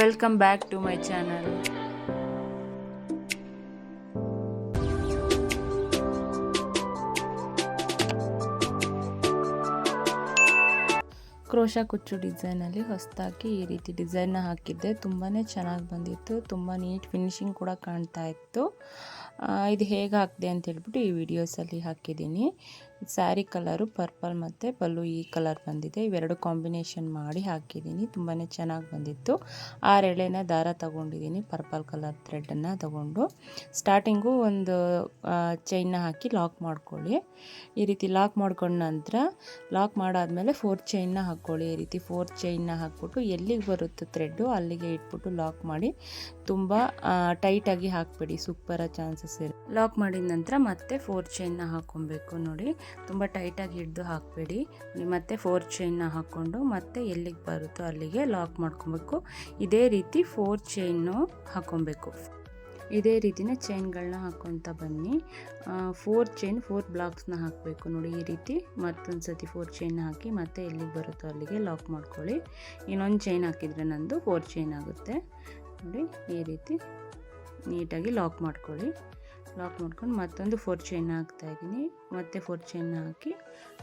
Welcome back to my channel crochet ಕುಚ್ಚು ಡಿಸೈನಲ್ಲಿ ಹೊಸದಾಗಿ ಈ ರೀತಿ ಡಿಸೈನ್ನ ಹಾಕಿದ್ದೆ. ತುಂಬಾ ಚೆನ್ನಾಗಿ ಬಂದಿತ್ತು. ತುಂಬ ನೀಟ್ ಫಿನಿಶಿಂಗ್ ಕೂಡ ಕಾಣ್ತಾ ಇತ್ತು. ಇದು ಹೇಗೆ ಹಾಕಿದೆ ಅಂತ ಹೇಳ್ಬಿಟ್ಟು ಈ ವಿಡಿಯೋಸಲ್ಲಿ ಹಾಕಿದ್ದೀನಿ. ಸ್ಯಾರಿ ಕಲರು ಪರ್ಪಲ್ ಮತ್ತು ಪಲ್ಲು ಈ ಕಲರ್ ಬಂದಿದೆ. ಇವೆರಡು ಕಾಂಬಿನೇಷನ್ ಮಾಡಿ ಹಾಕಿದ್ದೀನಿ. ತುಂಬಾ ಚೆನ್ನಾಗಿ ಬಂದಿತ್ತು. ಆರು ಎಳೆನ ದಾರ ತಗೊಂಡಿದ್ದೀನಿ. ಪರ್ಪಲ್ ಕಲರ್ ಥ್ರೆಡನ್ನು ತಗೊಂಡು. ಸ್ಟಾರ್ಟಿಂಗು ಒಂದು ಚೈನ್ನ ಹಾಕಿ ಲಾಕ್ ಮಾಡ್ಕೊಳ್ಳಿ. ಈ ರೀತಿ ಲಾಕ್ ಮಾಡ್ಕೊಂಡ ನಂತರ ಲಾಕ್ ಮಾಡಾದಮೇಲೆ ಫೋರ್ ಚೈನ್ನ ಹಾಕ್ಕೊಳ್ಳಿ. ಈ ರೀತಿ ಫೋರ್ ಚೈನ್ನ ಹಾಕ್ಬಿಟ್ಟು ಎಲ್ಲಿಗೆ ಬರುತ್ತೆ ಥ್ರೆಡ್ಡು ಅಲ್ಲಿಗೆ ಇಟ್ಬಿಟ್ಟು ಲಾಕ್ ಮಾಡಿ ತುಂಬ ಟೈಟಾಗಿ ಹಾಕಬೇಡಿ. ಸೂಪರ ಚಾನ್ಸಸ್ ಇರುತ್ತೆ. ಲಾಕ್ ಮಾಡಿದ ನಂತರ ಮತ್ತೆ ಫೋರ್ ಚೈನ್ನ ಹಾಕ್ಕೊಬೇಕು ನೋಡಿ. ತುಂಬ ಟೈಟಾಗಿ ಹಿಡಿದು ಹಾಕಬೇಡಿ. ಮತ್ತೆ ಫೋರ್ ಚೈನ್ನ ಹಾಕ್ಕೊಂಡು ಮತ್ತೆ ಎಲ್ಲಿಗೆ ಬರುತ್ತೋ ಅಲ್ಲಿಗೆ ಲಾಕ್ ಮಾಡ್ಕೊಬೇಕು. ಇದೇ ರೀತಿ ಫೋರ್ ಚೈನ್ನು ಹಾಕ್ಕೊಬೇಕು. ಇದೇ ರೀತಿನೇ ಚೈನ್ಗಳನ್ನ ಹಾಕ್ಕೊತ ಬನ್ನಿ. ಫೋರ್ ಚೈನ್, ಫೋರ್ ಬ್ಲಾಕ್ಸ್ನ ಹಾಕಬೇಕು ನೋಡಿ ಈ ರೀತಿ. ಮತ್ತೊಂದು ಸತಿ ಫೋರ್ ಚೈನ್ ಹಾಕಿ ಮತ್ತೆ ಎಲ್ಲಿಗೆ ಬರುತ್ತೋ ಅಲ್ಲಿಗೆ ಲಾಕ್ ಮಾಡ್ಕೊಳ್ಳಿ. ಇನ್ನೊಂದು ಚೈನ್ ಹಾಕಿದರೆ ನಂದು ಫೋರ್ ಚೈನ್ ಆಗುತ್ತೆ. ನೋಡಿ ಈ ರೀತಿ ನೀಟಾಗಿ ಲಾಕ್ ಮಾಡ್ಕೊಳ್ಳಿ. ಲಾಕ್ ಮಾಡ್ಕೊಂಡು ಮತ್ತೊಂದು ಫೋರ್ ಚೈನ್ ಹಾಕ್ತಾ ಇದ್ದೀನಿ. ಮತ್ತೆ ಫೋರ್ ಚೈನ್ ಹಾಕಿ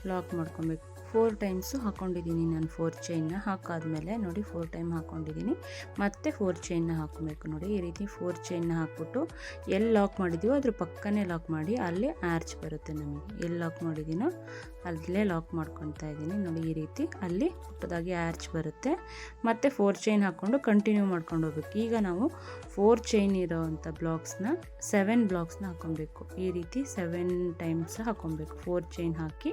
ಲಾಕ್ ಮಾಡ್ಕೊಬೇಕು. ಫೋರ್ ಟೈಮ್ಸು ಹಾಕ್ಕೊಂಡಿದ್ದೀನಿ ನಾನು ಫೋರ್ ಚೈನ್ನ ಹಾಕಾದ್ಮೇಲೆ ನೋಡಿ ಫೋರ್ ಟೈಮ್ ಹಾಕ್ಕೊಂಡಿದ್ದೀನಿ ಮತ್ತೆ ಫೋರ್ ಚೈನ್ನ ಹಾಕಬೇಕು ನೋಡಿ. ಈ ರೀತಿ ಫೋರ್ ಚೈನ್ನ ಹಾಕ್ಬಿಟ್ಟು ಎಲ್ಲಿ ಲಾಕ್ ಮಾಡಿದ್ದೀವೋ ಅದ್ರ ಪಕ್ಕನೇ ಲಾಕ್ ಮಾಡಿ ಅಲ್ಲಿ ಆರ್ಚ್ ಬರುತ್ತೆ ನಮಗೆ. ಎಲ್ಲಿ ಲಾಕ್ ಮಾಡಿದ್ದೀನೋ ಅಲ್ಲೇ ಲಾಕ್ ಮಾಡ್ಕೊತಾ ಇದ್ದೀನಿ ನೋಡಿ ಈ ರೀತಿ. ಅಲ್ಲಿ ಪುಟ್ಟದಾಗಿ ಆರ್ಚ್ ಬರುತ್ತೆ. ಮತ್ತು ಫೋರ್ ಚೈನ್ ಹಾಕ್ಕೊಂಡು ಕಂಟಿನ್ಯೂ ಮಾಡ್ಕೊಂಡು ಹೋಗ್ಬೇಕು. ಈಗ ನಾವು ಫೋರ್ ಚೈನ್ ಇರೋವಂಥ ಬ್ಲಾಕ್ಸ್ನ ಸೆವೆನ್ ಬ್ಲಾಕ್ಸ್ನ ಹಾಕ್ಕೊಬೇಕು ಈ ರೀತಿ ಸೆವೆನ್ ಟೈಮ್ಸ್ ಹಾಕ್ಕೊಬೇಕು ಫೋರ್ ಚೈನ್ ಹಾಕಿ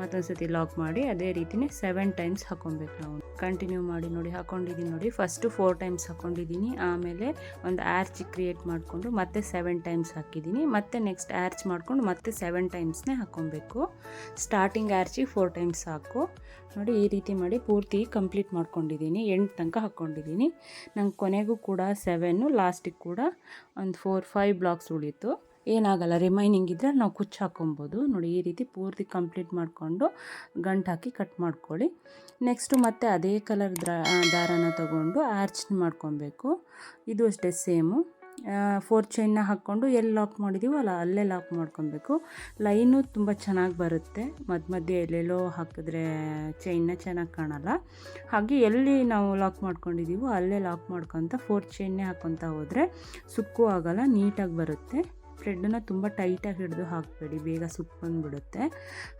ಮತ್ತೊಂದು ಸತಿ ಲಾಕ್ ಮಾಡಿ ಅದೇ ರೀತಿನೇ ಸೆವೆನ್ ಟೈಮ್ಸ್ ಹಾಕ್ಕೊಬೇಕು ನಾವು. ಕಂಟಿನ್ಯೂ ಮಾಡಿ ನೋಡಿ, ಹಾಕೊಂಡಿದ್ದೀನಿ ನೋಡಿ. ಫಸ್ಟು ಫೋರ್ ಟೈಮ್ಸ್ ಹಾಕೊಂಡಿದ್ದೀನಿ. ಆಮೇಲೆ ಒಂದು ಆರ್ಚ್ ಕ್ರಿಯೇಟ್ ಮಾಡಿಕೊಂಡು ಮತ್ತೆ ಸೆವೆನ್ ಟೈಮ್ಸ್ ಹಾಕಿದ್ದೀನಿ. ಮತ್ತೆ ನೆಕ್ಸ್ಟ್ ಆರ್ಚ್ ಮಾಡ್ಕೊಂಡು ಮತ್ತೆ ಸೆವೆನ್ ಟೈಮ್ಸ್ನೇ ಹಾಕ್ಕೊಬೇಕು ಸ್ಟಾರ್ಟಿಂಗ್ ಆರ್ಚಿಗೆ ಫೋರ್ ಟೈಮ್ಸ್ ಹಾಕು. ನೋಡಿ, ಈ ರೀತಿ ಮಾಡಿ ಪೂರ್ತಿ ಕಂಪ್ಲೀಟ್ ಮಾಡ್ಕೊಂಡಿದ್ದೀನಿ. ಎಂಟು ತನಕ ಹಾಕ್ಕೊಂಡಿದ್ದೀನಿ ನಂಗೆ ಕೊನೆಗೂ ಕೂಡ ಸೆವೆನ್ನು ಲಾಸ್ಟಿಗೆ ಕೂಡ ಒಂದು ಫೋರ್ ಫೈವ್ ಬ್ಲಾಕ್ಸ್ ಉಳೀತು. ಏನಾಗಲ್ಲ ರಿಮೈನಿಂಗ್ ಇದ್ದರೆ ನಾವು ಕುಚ್ಚು ಹಾಕೊಬೋದು. ನೋಡಿ, ಈ ರೀತಿ ಪೂರ್ತಿ ಕಂಪ್ಲೀಟ್ ಮಾಡಿಕೊಂಡು ಗಂಟು ಹಾಕಿ ಕಟ್ ಮಾಡ್ಕೊಳ್ಳಿ. ನೆಕ್ಸ್ಟು ಮತ್ತೆ ಅದೇ ಕಲರ್ ದಾರನ ತಗೊಂಡು ಆರ್ಚ್ ಮಾಡ್ಕೊಬೇಕು. ಇದು ಅಷ್ಟೇ ಸೇಮು ಫೋರ್ ಚೈನ್ನ ಹಾಕ್ಕೊಂಡು ಎಲ್ಲಿ ಲಾಕ್ ಮಾಡಿದ್ದೀವೋ ಅಲ್ಲ, ಅಲ್ಲೇ ಲಾಕ್ ಮಾಡ್ಕೊಬೇಕು. ಲೈನು ತುಂಬ ಚೆನ್ನಾಗಿ ಬರುತ್ತೆ. ಮಧ್ಯ ಮಧ್ಯೆ ಎಲ್ಲೆಲ್ಲೋ ಹಾಕಿದ್ರೆ ಚೈನ್ನ ಚೆನ್ನಾಗಿ ಕಾಣಲ್ಲ. ಹಾಗೆ ಎಲ್ಲಿ ನಾವು ಲಾಕ್ ಮಾಡ್ಕೊಂಡಿದ್ದೀವೋ ಅಲ್ಲೇ ಲಾಕ್ ಮಾಡ್ಕೊತ ಫೋರ್ ಚೈನ್ನೇ ಹಾಕ್ಕೊತ ಹೋದರೆ ಸುಕ್ಕು ಆಗಲ್ಲ ನೀಟಾಗಿ ಬರುತ್ತೆ. ಥ್ರೆಡ್ಡನ್ನು ತುಂಬ ಟೈಟಾಗಿ ಹಿಡಿದು ಹಾಕಬೇಡಿ, ಬೇಗ ಸುಕ್ಕು ಬಂದುಬಿಡುತ್ತೆ.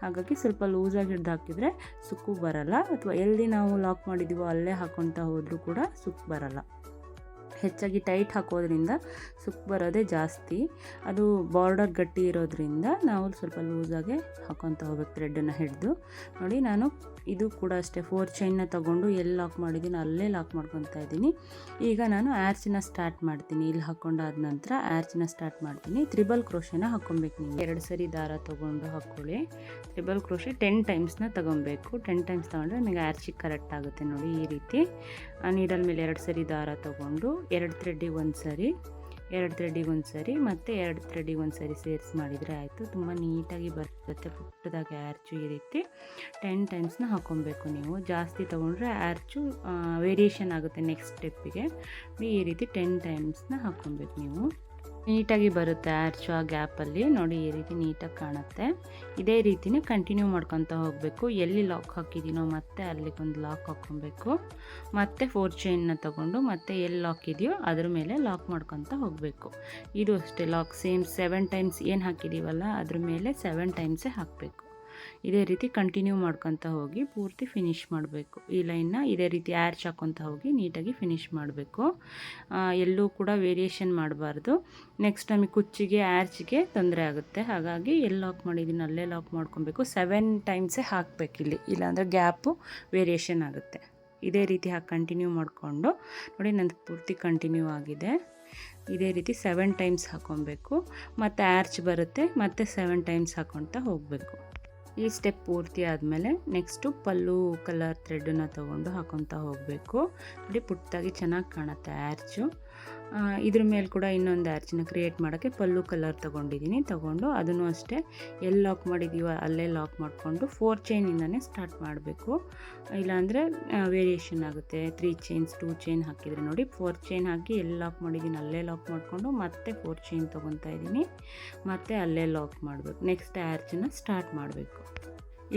ಹಾಗಾಗಿ ಸ್ವಲ್ಪ ಲೂಸಾಗಿ ಹಿಡ್ದು ಹಾಕಿದರೆ ಸುಕ್ಕು ಬರಲ್ಲ. ಅಥವಾ ಎಲ್ಲಿ ನಾವು ಲಾಕ್ ಮಾಡಿದ್ದೀವೋ ಅಲ್ಲೇ ಹಾಕ್ಕೊತ ಹೋದರೂ ಕೂಡ ಸುಕ್ಕು ಬರಲ್ಲ. ಹೆಚ್ಚಾಗಿ ಟೈಟ್ ಹಾಕೋದ್ರಿಂದ ಸುಕ್ಕು ಬರೋದೇ ಜಾಸ್ತಿ. ಅದು ಬಾರ್ಡರ್ ಗಟ್ಟಿ ಇರೋದ್ರಿಂದ ನಾವು ಸ್ವಲ್ಪ ಲೂಸಾಗೆ ಹಾಕೊತ ಹೋಗ್ಬೇಕು ಥ್ರೆಡನ್ನು ಹಿಡಿದು. ನೋಡಿ, ನಾನು ಇದು ಕೂಡ ಅಷ್ಟೇ ಫೋರ್ ಚೈನ್ನ ತೊಗೊಂಡು ಎಲ್ಲಿ ಲಾಕ್ ಮಾಡಿದ್ದೀನಿ ಅಲ್ಲೇ ಲಾಕ್ ಮಾಡ್ಕೊತಾ ಇದ್ದೀನಿ. ಈಗ ನಾನು ಆ್ಯರ್ಚಿನ ಸ್ಟಾರ್ಟ್ ಮಾಡ್ತೀನಿ. ಇಲ್ಲಿ ಹಾಕ್ಕೊಂಡಾದ ನಂತರ ಆ್ಯರ್ಚಿನ ಸ್ಟಾರ್ಟ್ ಮಾಡ್ತೀನಿ. ತ್ರಿಬಲ್ ಕ್ರೋಶೆನ ಹಾಕ್ಕೊಬೇಕು ನೀವು. ಎರಡು ಸರಿ ದಾರ ತೊಗೊಂಡು ಹಾಕ್ಕೊಳ್ಳಿ ತ್ರಿಬಲ್ ಕ್ರೋಶೆ ಟೆನ್ ಟೈಮ್ಸ್ನ ತೊಗೊಬೇಕು. ಟೆನ್ ಟೈಮ್ಸ್ ತೊಗೊಂಡ್ರೆ ನಿಮಗೆ ಆ್ಯರ್ಚಿಗೆ ಕರೆಕ್ಟ್ ಆಗುತ್ತೆ ನೋಡಿ ಈ ರೀತಿ. ನೀಡಲ್ ಮೇಲೆ ಎರಡು ಸರಿ ದಾರ ತೊಗೊಂಡು, ಎರಡು ಥ್ರೆಡ್ಡಿಗೆ ಒಂದು ಸರಿ ಎರಡು ಥ್ರೆಡ್ಡಿಗೆ ಒಂದು ಸರಿ ಮತ್ತು ಎರಡು ಥ್ರೆಡ್ಡಿಗೆ ಒಂದು ಸರಿ ಸೇರಿಸಿ ಮಾಡಿದರೆ ಆಯಿತು. ತುಂಬ ನೀಟಾಗಿ ಬರ್ತದೆ ಪುಟ್ಟದಾಗಿ ಆರ್ಚು ಈ ರೀತಿ ಟೆನ್ ಟೈಮ್ಸ್ನ ಹಾಕ್ಕೊಬೇಕು ನೀವು. ಜಾಸ್ತಿ ತೊಗೊಂಡ್ರೆ ಆರ್ಚು ವೇರಿಯೇಷನ್ ಆಗುತ್ತೆ ನೆಕ್ಸ್ಟ್ ಸ್ಟೆಪ್ಪಿಗೆ ಈ ರೀತಿ ಟೆನ್ ಟೈಮ್ಸ್ನ ಹಾಕ್ಕೊಬೇಕು ನೀವು. ನೀಟಾಗಿ ಬರುತ್ತೆ ಆರ್ಚು ಆ ಗ್ಯಾಪಲ್ಲಿ. ನೋಡಿ, ಈ ರೀತಿ ನೀಟಾಗಿ ಕಾಣುತ್ತೆ. ಇದೇ ರೀತಿನೇ ಕಂಟಿನ್ಯೂ ಮಾಡ್ಕೊತ ಹೋಗಬೇಕು. ಎಲ್ಲಿ ಲಾಕ್ ಹಾಕಿದ್ದೀನೋ ಮತ್ತೆ ಅಲ್ಲಿಗೆ ಒಂದು ಲಾಕ್ ಹಾಕ್ಕೊಬೇಕು. ಮತ್ತೆ ಫೋರ್ ಚೈನ್ನ ತಗೊಂಡು ಮತ್ತೆ ಎಲ್ಲಿ ಲಾಕ್ ಇದೆಯೋ ಅದ್ರ ಮೇಲೆ ಲಾಕ್ ಮಾಡ್ಕೊತ ಹೋಗಬೇಕು. ಇದು ಅಷ್ಟೇ ಲಾಕ್ ಸೇಮ್ ಸೆವೆನ್ ಟೈಮ್ಸ್ ಏನು ಹಾಕಿದ್ದೀವಲ್ಲ ಅದ್ರ ಮೇಲೆ ಸೆವೆನ್ ಟೈಮ್ಸೇ ಹಾಕಬೇಕು. ಇದೇ ರೀತಿ ಕಂಟಿನ್ಯೂ ಮಾಡ್ಕೊತ ಹೋಗಿ ಪೂರ್ತಿ ಫಿನಿಶ್ ಮಾಡಬೇಕು. ಈ ಲೈನ್ನ ಇದೇ ರೀತಿ ಆರ್ಚ್ ಹಾಕ್ಕೊತ ಹೋಗಿ ನೀಟಾಗಿ ಫಿನಿಶ್ ಮಾಡಬೇಕು. ಎಲ್ಲೂ ಕೂಡ ವೇರಿಯೇಷನ್ ಮಾಡಬಾರ್ದು. ನೆಕ್ಸ್ಟ್ ನಮಗೆ ಕುಚ್ಚಿಗೆ ಆ್ಯರ್ಚ್ಗೆ ತೊಂದರೆ ಆಗುತ್ತೆ. ಹಾಗಾಗಿ ಎಲ್ಲಿ ಲಾಕ್ ಮಾಡಿದ್ದೀನಿ ಅಲ್ಲೇ ಲಾಕ್ ಮಾಡ್ಕೊಬೇಕು. ಸೆವೆನ್ ಟೈಮ್ಸೇ ಹಾಕಬೇಕು ಇಲ್ಲಿ. ಇಲ್ಲಾಂದರೆ ಗ್ಯಾಪು ವೇರಿಯೇಷನ್ ಆಗುತ್ತೆ. ಇದೇ ರೀತಿ ಹಾಕಿ ಕಂಟಿನ್ಯೂ ಮಾಡಿಕೊಂಡು. ನೋಡಿ, ನಂದು ಪೂರ್ತಿ ಕಂಟಿನ್ಯೂ ಆಗಿದೆ. ಇದೇ ರೀತಿ ಸೆವೆನ್ ಟೈಮ್ಸ್ ಹಾಕ್ಕೊಬೇಕು ಮತ್ತು ಆರ್ಚ್ ಬರುತ್ತೆ. ಮತ್ತು ಸೆವೆನ್ ಟೈಮ್ಸ್ ಹಾಕ್ಕೊತ ಹೋಗಬೇಕು. ಈ ಸ್ಟೆಪ್ ಪೂರ್ತಿ ಆದಮೇಲೆ ನೆಕ್ಸ್ಟು ಪಲ್ಲು ಕಲರ್ ಥ್ರೆಡನ್ನು ತೊಗೊಂಡು ಹಾಕೊತಾ ಹೋಗಬೇಕು. ನೋಡಿ ಪುಟ್ಟಾಗಿ ಚೆನ್ನಾಗಿ ಕಾಣುತ್ತೆ ಆ್ಯರ್ಚು ಆ, ಇದ್ರ ಮೇಲೆ ಕೂಡ ಇನ್ನೊಂದು ಆರ್ಚಿನ ಕ್ರಿಯೇಟ್ ಮಾಡೋಕ್ಕೆ ಪಲ್ಲು ಕಲರ್ ತೊಗೊಂಡಿದ್ದೀನಿ ತೊಗೊಂಡು ಅದನ್ನು ಅಷ್ಟೇ ಎಲ್ಲಿ ಲಾಕ್ ಮಾಡಿದ್ದೀವೋ ಅಲ್ಲೇ ಲಾಕ್ ಮಾಡಿಕೊಂಡು ಫೋರ್ ಚೈನಿಂದನೇ ಸ್ಟಾರ್ಟ್ ಮಾಡಬೇಕು. ಇಲ್ಲಾಂದರೆ ವೇರಿಯೇಷನ್ ಆಗುತ್ತೆ. ತ್ರೀ ಚೈನ್ಸ್ ಟೂ ಚೈನ್ ಹಾಕಿದರೆ ನೋಡಿ ಫೋರ್ ಚೈನ್ ಹಾಕಿ ಎಲ್ಲಿ ಲಾಕ್ ಮಾಡಿದ್ದೀನಿ ಅಲ್ಲೇ ಲಾಕ್ ಮಾಡಿಕೊಂಡು ಮತ್ತೆ ಫೋರ್ ಚೈನ್ ತೊಗೊತಾ ಇದ್ದೀನಿ ಮತ್ತೆ ಅಲ್ಲೇ ಲಾಕ್ ಮಾಡಬೇಕು. ನೆಕ್ಸ್ಟ್ ಆರ್ಚನ್ನ ಸ್ಟಾರ್ಟ್ ಮಾಡಬೇಕು.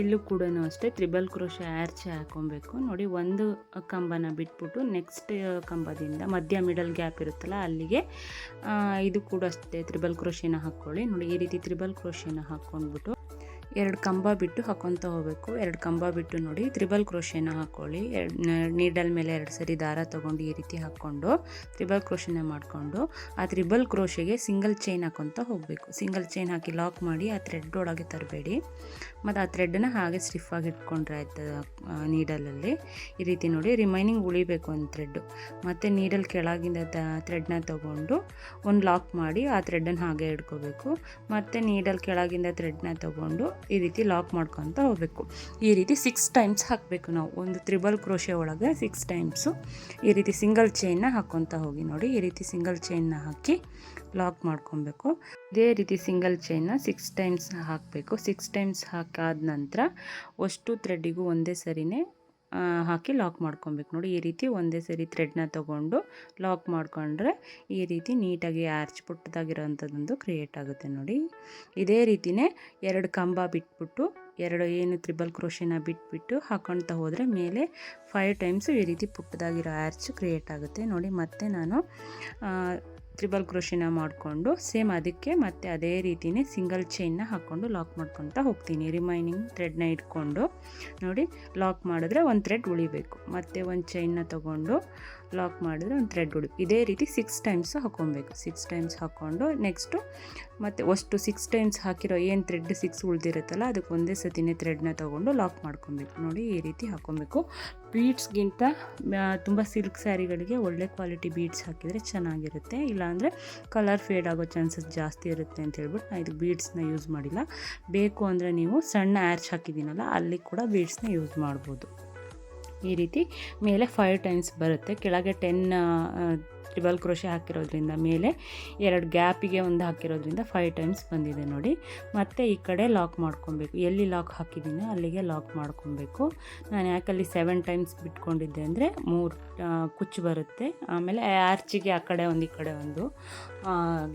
ಇಲ್ಲೂ ಕೂಡ ಅಷ್ಟೇ ತ್ರಿಬಲ್ ಕ್ರೋಶ ಆರ್ಚೆ ಹಾಕೊಬೇಕು. ನೋಡಿ ಒಂದು ಕಂಬನ ಬಿಟ್ಬಿಟ್ಟು ನೆಕ್ಸ್ಟ್ ಕಂಬದಿಂದ ಮಧ್ಯ ಮಿಡಲ್ ಗ್ಯಾಪ್ ಇರುತ್ತಲ್ಲ ಅಲ್ಲಿಗೆ ಇದು ಕೂಡ ಅಷ್ಟೇ ತ್ರಿಬಲ್ ಕ್ರೋಶಿನ ಹಾಕ್ಕೊಳ್ಳಿ. ನೋಡಿ ಈ ರೀತಿ ತ್ರಿಬಲ್ ಕ್ರೋಶಿನ ಹಾಕ್ಕೊಂಡ್ಬಿಟ್ಟು ಎರಡು ಕಂಬ ಬಿಟ್ಟು ಹಾಕೊತ ಹೋಗಬೇಕು. ಎರಡು ಕಂಬ ಬಿಟ್ಟು ನೋಡಿ ತ್ರಿಬಲ್ ಕ್ರೋಶಿನ ಹಾಕ್ಕೊಳ್ಳಿ. ಎರಡು ನೀಡಲ್ ಮೇಲೆ ಎರಡು ಸರಿ ದಾರ ತೊಗೊಂಡು ಈ ರೀತಿ ಹಾಕ್ಕೊಂಡು ತ್ರಿಬಲ್ ಕ್ರೋಶಿನ ಮಾಡಿಕೊಂಡು ಆ ತ್ರಿಬಲ್ ಕ್ರೋಶೆಗೆ ಸಿಂಗಲ್ ಚೈನ್ ಹಾಕೊತ ಹೋಗಬೇಕು. ಸಿಂಗಲ್ ಚೈನ್ ಹಾಕಿ ಲಾಕ್ ಮಾಡಿ ಆ ಥ್ರೆಡ್ ಒಳಗೆ ತರಬೇಡಿ. ಮತ್ತು ಆ ಥ್ರೆಡ್ನ ಹಾಗೆ ಸ್ಟಿಫಾಗಿ ಇಟ್ಕೊಂಡ್ರೆ ಆಯ್ತು ನೀಡಲಲ್ಲಿ ಈ ರೀತಿ ನೋಡಿ ರಿಮೈನಿಂಗ್ ಉಳಿಬೇಕು ಒಂದು ಥ್ರೆಡ್ಡು ಮತ್ತು ನೀಡಲ್ ಕೆಳಗಿಂದ ಥ್ರೆಡ್ನ ತೊಗೊಂಡು ಒಂದು ಲಾಕ್ ಮಾಡಿ ಆ ಥ್ರೆಡ್ಡನ್ನು ಹಾಗೆ ಇಟ್ಕೋಬೇಕು. ಮತ್ತು ನೀಡಲ್ ಕೆಳಗಿಂದ ಥ್ರೆಡ್ನ ತೊಗೊಂಡು ಈ ರೀತಿ ಲಾಕ್ ಮಾಡ್ಕೊತ ಹೋಗಬೇಕು. ಈ ರೀತಿ ಸಿಕ್ಸ್ ಟೈಮ್ಸ್ ಹಾಕಬೇಕು ನಾವು. ಒಂದು ತ್ರಿಬಲ್ ಕ್ರೋಶೆ ಒಳಗೆ ಸಿಕ್ಸ್ ಟೈಮ್ಸು ಈ ರೀತಿ ಸಿಂಗಲ್ ಚೈನ್ನ ಹಾಕ್ಕೊತ ಹೋಗಿ ನೋಡಿ. ಈ ರೀತಿ ಸಿಂಗಲ್ ಚೈನ್ನ ಹಾಕಿ ಲಾಕ್ ಮಾಡ್ಕೊಬೇಕು. ಇದೇ ರೀತಿ ಸಿಂಗಲ್ ಚೈನ್ನ ಸಿಕ್ಸ್ ಟೈಮ್ಸ್ ಹಾಕಬೇಕು. ಸಿಕ್ಸ್ ಟೈಮ್ಸ್ ಹಾಕಾದ ನಂತರ ಅಷ್ಟು ಥ್ರೆಡ್ಡಿಗೂ ಒಂದೇ ಸರಿನೇ ಹಾಕಿ ಲಾಕ್ ಮಾಡ್ಕೊಬೇಕು. ನೋಡಿ, ಈ ರೀತಿ ಒಂದೇ ಸರಿ ಥ್ರೆಡ್ನ ತೊಗೊಂಡು ಲಾಕ್ ಮಾಡಿಕೊಂಡ್ರೆ ಈ ರೀತಿ ನೀಟಾಗಿ ಆರ್ಚ್ ಪುಟ್ಟದಾಗಿರೋವಂಥದ್ದೊಂದು ಕ್ರಿಯೇಟ್ ಆಗುತ್ತೆ ನೋಡಿ. ಇದೇ ರೀತಿನೇ ಎರಡು ಕಂಬ ಬಿಟ್ಬಿಟ್ಟು, ಎರಡು ಏನು ತ್ರಿಬಲ್ ಕ್ರೋಶಿನ ಬಿಟ್ಬಿಟ್ಟು ಹಾಕೊಳ್ತಾ ಹೋದರೆ ಮೇಲೆ ಫೈವ್ ಟೈಮ್ಸು ಈ ರೀತಿ ಪುಟ್ಟದಾಗಿರೋ ಆರ್ಚ್ ಕ್ರಿಯೇಟ್ ಆಗುತ್ತೆ. ನೋಡಿ, ಮತ್ತೆ ನಾನು ತ್ರಿಬಲ್ ಕ್ರೋಶಿನ ಮಾಡಿಕೊಂಡು ಸೇಮ್ ಅದಕ್ಕೆ ಮತ್ತೆ ಅದೇ ರೀತಿಯೇ ಸಿಂಗಲ್ ಚೈನ್ನ ಹಾಕ್ಕೊಂಡು ಲಾಕ್ ಮಾಡ್ಕೊತಾ ಹೋಗ್ತೀನಿ. ರಿಮೈನಿಂಗ್ ಥ್ರೆಡ್ನ ಇಟ್ಕೊಂಡು ನೋಡಿ ಲಾಕ್ ಮಾಡಿದ್ರೆ ಒಂದು ಥ್ರೆಡ್ ಉಳಿಬೇಕು. ಮತ್ತೆ ಒಂದು ಚೈನ್ನ ತೊಗೊಂಡು ಲಾಕ್ ಮಾಡಿದ್ರೆ ಒಂದು ಥ್ರೆಡ್ ಉಳಿ ಇದೇ ರೀತಿ ಸಿಕ್ಸ್ ಟೈಮ್ಸ್ ಹಾಕ್ಕೊಬೇಕು ಸಿಕ್ಸ್ ಟೈಮ್ಸ್ ಹಾಕ್ಕೊಂಡು ನೆಕ್ಸ್ಟು ಮತ್ತು ಅಷ್ಟು ಸಿಕ್ಸ್ ಟೈಮ್ಸ್ ಹಾಕಿರೋ ಏನು ಥ್ರೆಡ್ ಸಿಕ್ಸ್ ಉಳಿದಿರುತ್ತಲ್ಲ, ಅದಕ್ಕೆ ಒಂದೇ ಸತಿನೇ ಥ್ರೆಡ್ನ ತೊಗೊಂಡು ಲಾಕ್ ಮಾಡ್ಕೊಬೇಕು. ನೋಡಿ ಈ ರೀತಿ ಹಾಕ್ಕೊಬೇಕು ಬೀಡ್ಸ್ಗಿಂತ ತುಂಬ ಸಿಲ್ಕ್ ಸ್ಯಾರಿಗಳಿಗೆ ಒಳ್ಳೆ ಕ್ವಾಲಿಟಿ ಬೀಡ್ಸ್ ಹಾಕಿದರೆ ಚೆನ್ನಾಗಿರುತ್ತೆ. ಇಲ್ಲಾಂದರೆ ಕಲರ್ ಫೇಡ್ ಆಗೋ ಚಾನ್ಸಸ್ ಜಾಸ್ತಿ ಇರುತ್ತೆ ಅಂತ ಹೇಳ್ಬಿಟ್ಟು ನಾನು ಇದು ಬೀಡ್ಸ್ನ ಯೂಸ್ ಮಾಡಿಲ್ಲ. ಬೇಕು ಅಂದರೆ ನೀವು ಸಣ್ಣ ಆ್ಯರ್ಚ್ ಹಾಕಿದ್ದೀನಲ್ಲ, ಅಲ್ಲಿ ಕೂಡ ಬೀಡ್ಸ್ನ ಯೂಸ್ ಮಾಡ್ಬೋದು. ಈ ರೀತಿ ಮೇಲೆ ಫೈವ್ ಟೈಮ್ಸ್ ಬರುತ್ತೆ. ಕೆಳಗೆ ಟೆನ್ ಟ್ರಿಬಲ್ ಕ್ರೋಶೆ ಹಾಕಿರೋದ್ರಿಂದ ಮೇಲೆ ಎರಡು ಗ್ಯಾಪಿಗೆ ಒಂದು ಹಾಕಿರೋದ್ರಿಂದ ಫೈವ್ ಟೈಮ್ಸ್ ಬಂದಿದೆ ನೋಡಿ. ಮತ್ತು ಈ ಕಡೆ ಲಾಕ್ ಮಾಡ್ಕೊಬೇಕು. ಎಲ್ಲಿ ಲಾಕ್ ಹಾಕಿದ್ದೀನೋ ಅಲ್ಲಿಗೆ ಲಾಕ್ ಮಾಡ್ಕೊಬೇಕು. ನಾನು ಯಾಕಲ್ಲಿ ಸೆವೆನ್ ಟೈಮ್ಸ್ ಬಿಟ್ಕೊಂಡಿದ್ದೆ ಅಂದರೆ ಮೂರು ಕುಚ್ಚು ಬರುತ್ತೆ. ಆಮೇಲೆ ಆರ್ಚಿಗೆ ಆ ಕಡೆ ಒಂದು, ಈ ಕಡೆ ಒಂದು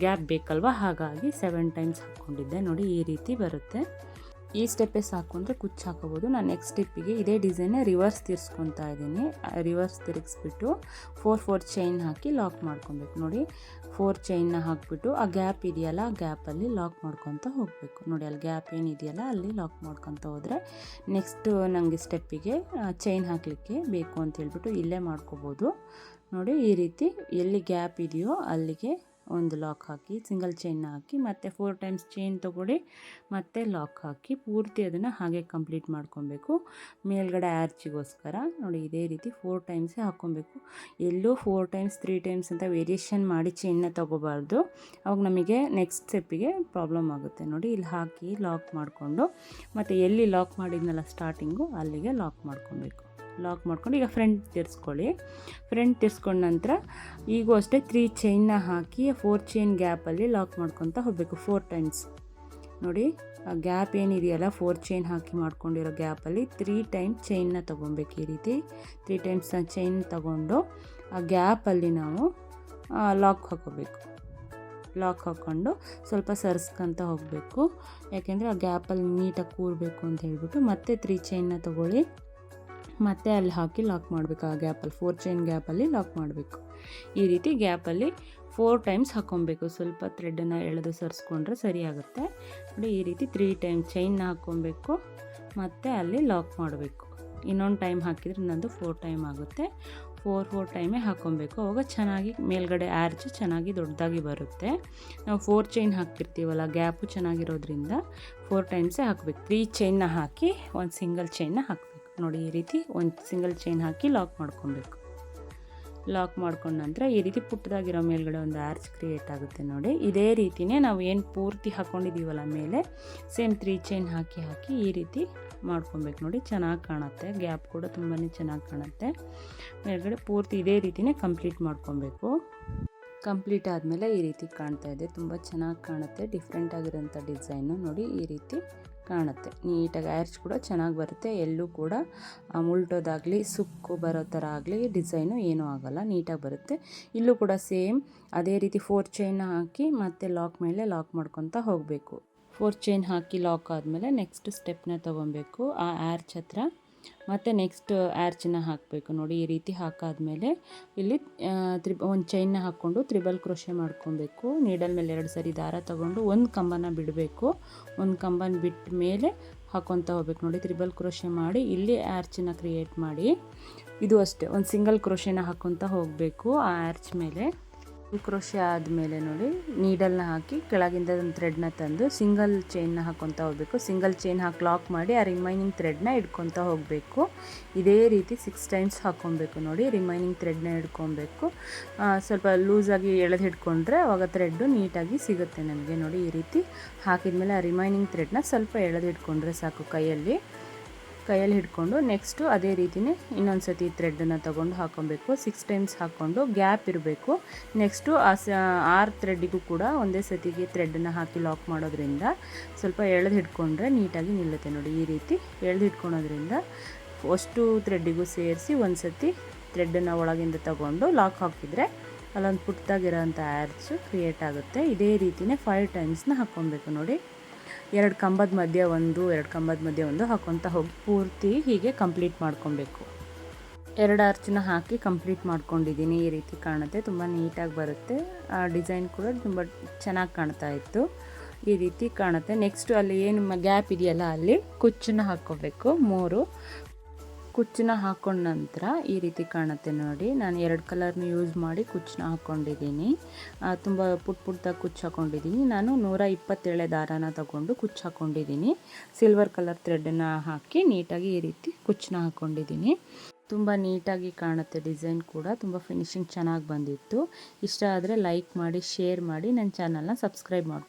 ಗ್ಯಾಪ್ ಬೇಕಲ್ವ? ಹಾಗಾಗಿ ಸೆವೆನ್ ಟೈಮ್ಸ್ ಹಾಕ್ಕೊಂಡಿದ್ದೆ ನೋಡಿ, ಈ ರೀತಿ ಬರುತ್ತೆ. ಈ ಸ್ಟೆಪ್ಪೇ ಸಾಕು ಅಂದರೆ ಕುಚ್ಚು ಹಾಕೋಬೋದು. ನಾನು ನೆಕ್ಸ್ಟ್ ಸ್ಟೆಪ್ಪಿಗೆ ಇದೇ ಡಿಸೈನೇ ರಿವರ್ಸ್ ತಿರ್ಸ್ಕೊತಾ ಇದ್ದೀನಿ. ರಿವರ್ಸ್ ತಿರುಗಿಸ್ಬಿಟ್ಟು ಫೋರ್ ಫೋರ್ ಚೈನ್ ಹಾಕಿ ಲಾಕ್ ಮಾಡ್ಕೊಬೇಕು. ನೋಡಿ ಫೋರ್ ಚೈನ್ನ ಹಾಕ್ಬಿಟ್ಟು ಆ ಗ್ಯಾಪ್ ಇದೆಯಲ್ಲ, ಆ ಗ್ಯಾಪಲ್ಲಿ ಲಾಕ್ ಮಾಡ್ಕೊತ ಹೋಗಬೇಕು. ನೋಡಿ, ಅಲ್ಲಿ ಗ್ಯಾಪ್ ಏನಿದೆಯಲ್ಲ, ಅಲ್ಲಿ ಲಾಕ್ ಮಾಡ್ಕೊತ ಹೋದರೆ ನೆಕ್ಸ್ಟು ನನಗೆ ಸ್ಟೆಪ್ಪಿಗೆ ಚೈನ್ ಹಾಕಲಿಕ್ಕೆ ಬೇಕು ಅಂತ ಹೇಳ್ಬಿಟ್ಟು ಇಲ್ಲೇ ಮಾಡ್ಕೋಬೋದು. ನೋಡಿ, ಈ ರೀತಿ ಎಲ್ಲಿ ಗ್ಯಾಪ್ ಇದೆಯೋ ಅಲ್ಲಿಗೆ ಒಂದು ಲಾಕ್ ಹಾಕಿ ಸಿಂಗಲ್ ಚೈನ್ನ ಹಾಕಿ, ಮತ್ತು ಫೋರ್ ಟೈಮ್ಸ್ ಚೈನ್ ತೊಗೊಳ್ಳಿ, ಮತ್ತು ಲಾಕ್ ಹಾಕಿ, ಪೂರ್ತಿ ಅದನ್ನು ಹಾಗೆ ಕಂಪ್ಲೀಟ್ ಮಾಡ್ಕೊಬೇಕು. ಮೇಲ್ಗಡೆ ಆರ್ಚಿಗೋಸ್ಕರ ನೋಡಿ ಇದೇ ರೀತಿ ಫೋರ್ ಟೈಮ್ಸೇ ಹಾಕ್ಕೊಬೇಕು ಎಲ್ಲೂ ಫೋರ್ ಟೈಮ್ಸ್ ತ್ರೀ ಟೈಮ್ಸ್ ಅಂತ ವೇರಿಯೇಷನ್ ಮಾಡಿ ಚೈನ್ನ ತೊಗೋಬಾರ್ದು. ಅವಾಗ ನಮಗೆ ನೆಕ್ಸ್ಟ್ ಸ್ಟೆಪ್ಪಿಗೆ ಪ್ರಾಬ್ಲಮ್ ಆಗುತ್ತೆ. ನೋಡಿ ಇಲ್ಲಿ ಹಾಕಿ ಲಾಕ್ ಮಾಡಿಕೊಂಡು, ಮತ್ತು ಎಲ್ಲಿ ಲಾಕ್ ಮಾಡಿದ್ನಲ್ಲ ಸ್ಟಾರ್ಟಿಂಗು ಅಲ್ಲಿಗೆ ಲಾಕ್ ಮಾಡ್ಕೊಬೇಕು. ಲಾಕ್ ಮಾಡ್ಕೊಂಡು ಈಗ ಫ್ರಂಟ್ ತಿರ್ಸ್ಕೊಳ್ಳಿ. ಫ್ರಂಟ್ ತಿರ್ಸ್ಕೊಂಡ ನಂತರ ಈಗೂ ಅಷ್ಟೇ ತ್ರೀ ಚೈನ್ನ ಹಾಕಿ ಫೋರ್ ಚೈನ್ ಗ್ಯಾಪಲ್ಲಿ ಲಾಕ್ ಮಾಡ್ಕೊತ ಹೋಗಬೇಕು ಫೋರ್ ಟೈಮ್ಸ್ ನೋಡಿ, ಆ ಗ್ಯಾಪ್ ಏನಿದೆಯಲ್ಲ ಫೋರ್ ಚೈನ್ ಹಾಕಿ ಮಾಡ್ಕೊಂಡಿರೋ ಗ್ಯಾಪಲ್ಲಿ ತ್ರೀ ಟೈಮ್ ಚೈನ್ನ ತೊಗೊಬೇಕು ಈ ರೀತಿ. ತ್ರೀ ಟೈಮ್ಸ್ ಚೈನ್ ತಗೊಂಡು ಆ ಗ್ಯಾಪಲ್ಲಿ ನಾವು ಲಾಕ್ ಹಾಕೋಬೇಕು. ಲಾಕ್ ಹಾಕ್ಕೊಂಡು ಸ್ವಲ್ಪ ಸರಿಸ್ಕೊಂತ ಹೋಗಬೇಕು. ಯಾಕೆಂದರೆ ಆ ಗ್ಯಾಪಲ್ಲಿ ನೀಟಾಗಿ ಕೂರಬೇಕು ಅಂತ ಹೇಳ್ಬಿಟ್ಟು ಮತ್ತೆ ತ್ರೀ ಚೈನ್ನ ತೊಗೊಳ್ಳಿ. ಮತ್ತೆ ಅಲ್ಲಿ ಹಾಕಿ ಲಾಕ್ ಮಾಡಬೇಕು. ಆ ಗ್ಯಾಪಲ್ಲಿ ಫೋರ್ ಚೈನ್ ಗ್ಯಾಪಲ್ಲಿ ಲಾಕ್ ಮಾಡಬೇಕು. ಈ ರೀತಿ ಗ್ಯಾಪಲ್ಲಿ ಫೋರ್ ಟೈಮ್ಸ್ ಹಾಕ್ಕೊಬೇಕು ಸ್ವಲ್ಪ ಥ್ರೆಡ್ಡನ್ನು ಎಳೆದು ಸರಿಸ್ಕೊಂಡ್ರೆ ಸರಿಯಾಗುತ್ತೆ ನೋಡಿ, ಈ ರೀತಿ ತ್ರೀ ಟೈಮ್ ಚೈನ್ನ ಹಾಕ್ಕೊಬೇಕು ಮತ್ತು ಅಲ್ಲಿ ಲಾಕ್ ಮಾಡಬೇಕು. ಇನ್ನೊಂದು ಟೈಮ್ ಹಾಕಿದರೆ ನಂದು ಫೋರ್ ಟೈಮ್ ಆಗುತ್ತೆ. ಫೋರ್ ಫೋರ್ ಟೈಮೇ ಹಾಕ್ಕೊಬೇಕು ಅವಾಗ ಚೆನ್ನಾಗಿ ಮೇಲ್ಗಡೆ ಆರ್ಚ್ ಚೆನ್ನಾಗಿ ದೊಡ್ಡದಾಗಿ ಬರುತ್ತೆ. ನಾವು ಫೋರ್ ಚೈನ್ ಹಾಕಿರ್ತೀವಲ್ಲ ಗ್ಯಾಪು ಚೆನ್ನಾಗಿರೋದ್ರಿಂದ ಫೋರ್ ಟೈಮ್ಸೇ ಹಾಕಬೇಕು. ತ್ರೀ ಚೈನ್ನ ಹಾಕಿ, ಒಂದು ಸಿಂಗಲ್ ಚೈನ್ನ ಹಾಕಬೇಕು. ನೋಡಿ ಈ ರೀತಿ ಒಂದು ಸಿಂಗಲ್ ಚೈನ್ ಹಾಕಿ ಲಾಕ್ ಮಾಡ್ಕೊಬೇಕು. ಲಾಕ್ ಮಾಡ್ಕೊಂಡ ನಂತರ ಈ ರೀತಿ ಪುಟ್ಟದಾಗಿರೋ ಮೇಲ್ಗಡೆ ಒಂದು ಆರ್ಚ್ ಕ್ರಿಯೇಟ್ ಆಗುತ್ತೆ ನೋಡಿ. ಇದೇ ರೀತಿಯೇ ನಾವು ಏನು ಪೂರ್ತಿ ಹಾಕ್ಕೊಂಡಿದ್ದೀವಲ್ಲ ಮೇಲೆ ಸೇಮ್ ತ್ರೀ ಚೈನ್ ಹಾಕಿ ಹಾಕಿ ಈ ರೀತಿ ಮಾಡ್ಕೊಬೇಕು ನೋಡಿ. ಚೆನ್ನಾಗಿ ಕಾಣುತ್ತೆ. ಗ್ಯಾಪ್ ಕೂಡ ತುಂಬಾ ಚೆನ್ನಾಗಿ ಕಾಣುತ್ತೆ. ಮೇಲ್ಗಡೆ ಪೂರ್ತಿ ಇದೇ ರೀತಿಯೇ ಕಂಪ್ಲೀಟ್ ಮಾಡ್ಕೊಬೇಕು. ಕಂಪ್ಲೀಟ್ ಆದಮೇಲೆ ಈ ರೀತಿ ಕಾಣ್ತಾ ಇದೆ. ತುಂಬ ಚೆನ್ನಾಗಿ ಕಾಣುತ್ತೆ. ಡಿಫ್ರೆಂಟ್ ಆಗಿರೋಂಥ ಡಿಸೈನು ನೋಡಿ ಈ ರೀತಿ ಕಾಣುತ್ತೆ. ನೀಟಾಗಿ ಆ್ಯರ್ಚ್ ಕೂಡ ಚೆನ್ನಾಗಿ ಬರುತ್ತೆ. ಎಲ್ಲೂ ಕೂಡ ಮುಲ್ಟೋದಾಗಲಿ ಸುಕ್ಕು ಬರೋ ಥರ ಆಗಲಿ, ಡಿಸೈನು ಏನೂ ಆಗೋಲ್ಲ. ನೀಟಾಗಿ ಬರುತ್ತೆ. ಇಲ್ಲೂ ಕೂಡ ಸೇಮ್ ಅದೇ ರೀತಿ ಫೋರ್ ಚೈನ್ ಹಾಕಿ ಮತ್ತೆ ಲಾಕ್ ಮೇಲೆ ಲಾಕ್ ಮಾಡ್ಕೊತಾ ಹೋಗಬೇಕು. ಫೋರ್ ಚೈನ್ ಹಾಕಿ ಲಾಕ್ ಆದಮೇಲೆ ನೆಕ್ಸ್ಟ್ ಸ್ಟೆಪ್ನ ತೊಗೊಬೇಕು. ಆ ಆರ್ಚ್ ಹತ್ರ ಮತ್ತು ನೆಕ್ಸ್ಟ್ ಆರ್ಚನ್ನ ಹಾಕಬೇಕು. ನೋಡಿ, ಈ ರೀತಿ ಹಾಕಾದಮೇಲೆ ಇಲ್ಲಿ ತ್ರಿ ಒಂದು ಚೈನ್ನ ಹಾಕ್ಕೊಂಡು ತ್ರಿಬಲ್ ಕ್ರೋಶೆ ಮಾಡ್ಕೊಬೇಕು. ನೀಡಲ್ ಮೇಲೆ ಎರಡು ಸರಿ ದಾರ ತಗೊಂಡು ಒಂದು ಕಂಬನ ಬಿಡಬೇಕು. ಒಂದು ಕಂಬನ ಬಿಟ್ಟ ಮೇಲೆ ಹಾಕ್ಕೊತ ಹೋಗ್ಬೇಕು. ನೋಡಿ, ತ್ರಿಬಲ್ ಕ್ರೋಶೆ ಮಾಡಿ ಇಲ್ಲಿ ಆರ್ಚನ್ನ ಕ್ರಿಯೇಟ್ ಮಾಡಿ. ಇದು ಅಷ್ಟೇ, ಒಂದು ಸಿಂಗಲ್ ಕ್ರೋಶೆನ ಹಾಕ್ಕೊತ ಹೋಗಬೇಕು ಆ ಆರ್ಚ್ ಮೇಲೆ. ಕ್ರೋಶೆ ಆದಮೇಲೆ ನೋಡಿ ನೀಡಲ್ನ ಹಾಕಿ ಕೆಳಗಿಂದ ಒಂದು ಥ್ರೆಡ್ನ ತಂದು ಸಿಂಗಲ್ ಚೈನ್ನ ಹಾಕ್ಕೊತ ಹೋಗಬೇಕು. ಸಿಂಗಲ್ ಚೈನ್ ಹಾಕಿ ಲಾಕ್ ಮಾಡಿ, ಆ ರಿಮೈನಿಂಗ್ ಥ್ರೆಡ್ನ ಹಿಡ್ಕೊತ ಹೋಗಬೇಕು. ಇದೇ ರೀತಿ ಸಿಕ್ಸ್ ಟೈಮ್ಸ್ ಹಾಕ್ಕೊಬೇಕು ನೋಡಿ ರಿಮೈನಿಂಗ್ ಥ್ರೆಡ್ನ ಹಿಡ್ಕೊಬೇಕು ಸ್ವಲ್ಪ ಲೂಸಾಗಿ ಎಳೆದು ಹಿಡ್ಕೊಂಡ್ರೆ ಅವಾಗ ಥ್ರೆಡ್ಡು ನೀಟಾಗಿ ಸಿಗುತ್ತೆ ನಮಗೆ ನೋಡಿ ಈ ರೀತಿ. ಹಾಕಿದ್ಮೇಲೆ ಆ ರಿಮೈನಿಂಗ್ ಥ್ರೆಡ್ನ ಸ್ವಲ್ಪ ಎಳೆದು ಹಿಡ್ಕೊಂಡ್ರೆ ಸಾಕು ಕೈಯಲ್ಲಿ. ಕೈಯಲ್ಲಿ ಹಿಡ್ಕೊಂಡು ನೆಕ್ಸ್ಟು ಅದೇ ರೀತಿನೇ ಇನ್ನೊಂದು ಸತಿ ಥ್ರೆಡ್ಡನ್ನು ತೊಗೊಂಡು ಹಾಕೊಬೇಕು. ಸಿಕ್ಸ್ ಟೈಮ್ಸ್ ಹಾಕ್ಕೊಂಡು ಗ್ಯಾಪ್ ಇರಬೇಕು. ನೆಕ್ಸ್ಟು ಆ ಸ, ಆರು ಥ್ರೆಡ್ಡಿಗೂ ಕೂಡ ಒಂದೇ ಸತಿಗೆ ಥ್ರೆಡ್ಡನ್ನು ಹಾಕಿ ಲಾಕ್ ಮಾಡೋದ್ರಿಂದ ಸ್ವಲ್ಪ ಎಳೆದು ಹಿಡ್ಕೊಂಡ್ರೆ ನೀಟಾಗಿ ನಿಲ್ಲುತ್ತೆ ನೋಡಿ ಈ ರೀತಿ. ಎಳೆದು ಹಿಡ್ಕೊಳೋದ್ರಿಂದ ಅಷ್ಟು ಥ್ರೆಡ್ಡಿಗೂ ಸೇರಿಸಿ ಒಂದು ಸತಿ ಥ್ರೆಡ್ಡನ್ನು ಒಳಗಿಂದ ತಗೊಂಡು ಲಾಕ್ ಹಾಕಿದರೆ ಅಲ್ಲೊಂದು ಪುಟ್ಟದಾಗಿರೋಂಥ ಆ್ಯರ್ಚು ಕ್ರಿಯೇಟ್ ಆಗುತ್ತೆ. ಇದೇ ರೀತಿಯೇ ಫೈವ್ ಟೈಮ್ಸ್ನ ಹಾಕ್ಕೊಬೇಕು ನೋಡಿ. ಎರಡು ಕಂಬದ ಮಧ್ಯೆ ಒಂದು, ಎರಡು ಕಂಬದ ಮಧ್ಯೆ ಒಂದು ಹಾಕ್ಕೊತ ಹೋಗಿ ಪೂರ್ತಿ ಹೀಗೆ ಕಂಪ್ಲೀಟ್ ಮಾಡ್ಕೊಬೇಕು. ಎರಡು ಅರ್ಚಿನ ಹಾಕಿ ಕಂಪ್ಲೀಟ್ ಮಾಡ್ಕೊಂಡಿದ್ದೀನಿ. ಈ ರೀತಿ ಕಾಣುತ್ತೆ. ತುಂಬ ನೀಟಾಗಿ ಬರುತ್ತೆ. ಆ ಡಿಸೈನ್ ಕೂಡ ತುಂಬ ಚೆನ್ನಾಗಿ ಕಾಣ್ತಾ ಇತ್ತು. ಈ ರೀತಿ ಕಾಣುತ್ತೆ. ನೆಕ್ಸ್ಟು ಅಲ್ಲಿ ಏನು ಗ್ಯಾಪ್ ಇದೆಯಲ್ಲ ಅಲ್ಲಿ ಕುಚ್ಚನ್ನ ಹಾಕ್ಕೋಬೇಕು. ಮೂರು. ಕುಚ್ಚನ್ನ ಹಾಕೊಂಡ ನಂತರ ಈ ರೀತಿ ಕಾಣುತ್ತೆ ನೋಡಿ. ನಾನು ಎರಡು ಕಲರ್ನ ಯೂಸ್ ಮಾಡಿ ಕುಚ್ಚನ್ನ ಹಾಕ್ಕೊಂಡಿದ್ದೀನಿ ತುಂಬ ಪುಟ್ ಪುಟ್ದಾಗಿ ಕುಚ್ಚು ಹಾಕ್ಕೊಂಡಿದ್ದೀನಿ ನಾನು ನೂರ ಇಪ್ಪತ್ತೇಳೆ ದಾರಾನ ತಗೊಂಡು ಕುಚ್ಚು ಹಾಕ್ಕೊಂಡಿದ್ದೀನಿ ಸಿಲ್ವರ್ ಕಲರ್ ಥ್ರೆಡನ್ನು ಹಾಕಿ ನೀಟಾಗಿ ಈ ರೀತಿ ಕುಚ್ಚನ್ನ ಹಾಕ್ಕೊಂಡಿದ್ದೀನಿ ತುಂಬ ನೀಟಾಗಿ ಕಾಣುತ್ತೆ ಡಿಸೈನ್ ಕೂಡ. ತುಂಬ ಫಿನಿಶಿಂಗ್ ಚೆನ್ನಾಗಿ ಬಂದಿತ್ತು. ಇಷ್ಟ ಆದರೆ ಲೈಕ್ ಮಾಡಿ ಶೇರ್ ಮಾಡಿ ನನ್ನ ಚಾನಲ್ನ ಸಬ್ಸ್ಕ್ರೈಬ್ ಮಾಡಿ